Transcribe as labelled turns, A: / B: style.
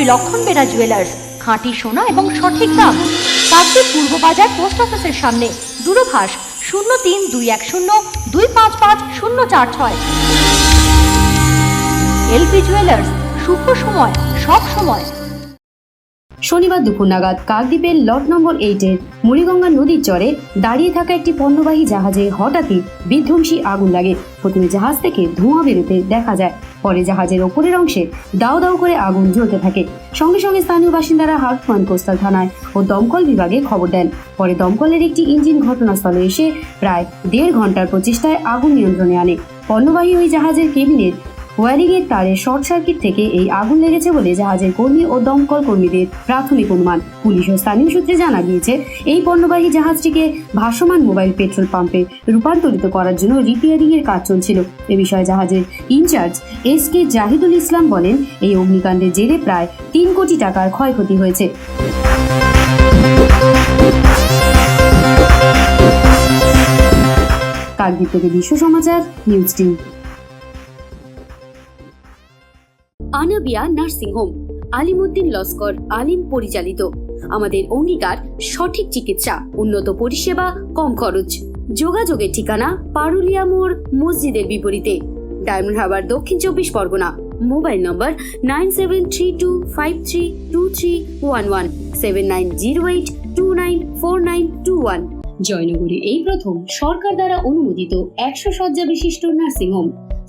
A: শ্রী লক্ষণ বেরা জুয়েলার্স খাঁটি সোনা এবং সঠিক দাম। কাকদ্বীপ পূর্ব বাজার পোস্ট অফিসের সামনে, দূরভাষ শূন্য তিন দুই এক শূন্য দুই পাঁচ পাঁচ শূন্য চার ছয়। এলপি জুয়েলার্স শুভ সময়, সব সময়।
B: শনিবার দুপুর নাগাদ কাকদ্বীপের লট নম্বর এইটের মুড়িগঙ্গা নদীর চরে দাঁড়িয়ে থাকা একটি পণ্যবাহী জাহাজে হঠাৎই বিধ্বংসী আগুন লাগে। প্রথমে জাহাজ থেকে ধোঁয়া বেরোতে দেখা যায়। পরে জাহাজের ওপরের অংশে দাও দাও করে আগুন জ্বলতে থাকে। সঙ্গে সঙ্গে স্থানীয় বাসিন্দারা হাটফান কোস্তাল থানায় ও দমকল বিভাগে খবর দেন। পরে দমকলের একটি ইঞ্জিন ঘটনাস্থলে এসে প্রায় দেড় ঘণ্টার প্রচেষ্টায় আগুন নিয়ন্ত্রণে আনে। পণ্যবাহী ওই জাহাজের কেবিনের ওয়ারিংয়ের তারে শর্ট সার্কিট থেকে এই আগুন লেগেছে বলে জাহাজের কর্মী ও দমকল কর্মীদের প্রাথমিক অনুমান। পুলিশ ও স্থানীয় সূত্রে জানা গিয়েছে, এই পণ্যবাহী জাহাজটিকে ভাসমান মোবাইল পেট্রোল পাম্পে রূপান্তরিত করার জন্য রিপেয়ারিং এর কাজ চলছিল। এ বিষয়ে জাহাজের incharge S K Jahidul Islam বলেন, এই অগ্নিকাণ্ডের জেরে প্রায় তিন কোটি টাকার ক্ষয়ক্ষতি হয়েছে। কাকদ্বীপ থেকে Biswa Samachar, news team. Anabia nursing home, Alimuddin Laskar, Alim পরিচালিত। আমাদের অঙ্গীকার, সঠিক চিকিৎসা, উন্নত পরিষেবা, কম খরচ। যোগাযোগের ঠিকানা, পারুলিয়া মোড়, মসজিদের বিপরীতে। ডায়মন্ড হারবার দক্ষিণ চব্বিশ Pargana. Mobile number nine seven three two five three two three one one, seven nine zero eight two nine four nine two one. জয়নগরে এই প্রথম সরকার দ্বারা অনুমোদিত একশো শয্যা বিশিষ্ট nursing home.